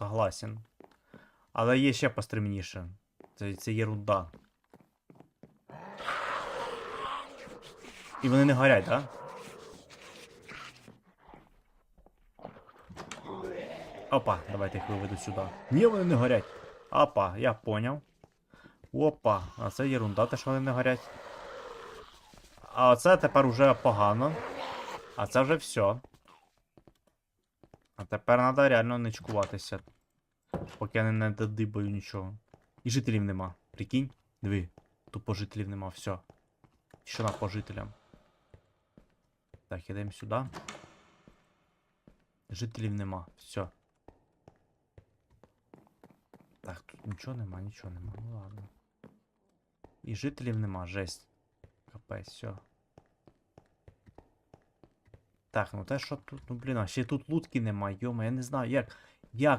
согласен. Але є ще постримніше. Це, це єрунда. І вони не горять, так? Да? Опа, давайте їх виведу сюди. Ні, вони не горять. Опа, я поняв. Опа, а це єрунда, те, що вони не горять. А це тепер уже погано. А це вже все. Тепер треба реально ничкуватися. Поки я не, не додибаю нічого. І жителів нема. Прикинь? Диви. Тупо жителів нема, все. Що на по жителям. Так, ідемо сюди. Жителів нема, все. Так, тут нічого нема, нічого нема. Ну ладно. І жителів нема, жесть. Капець, все. Так, ну те, що тут, ну блін, а ще тут лутки нема, йома, я не знаю, як. Як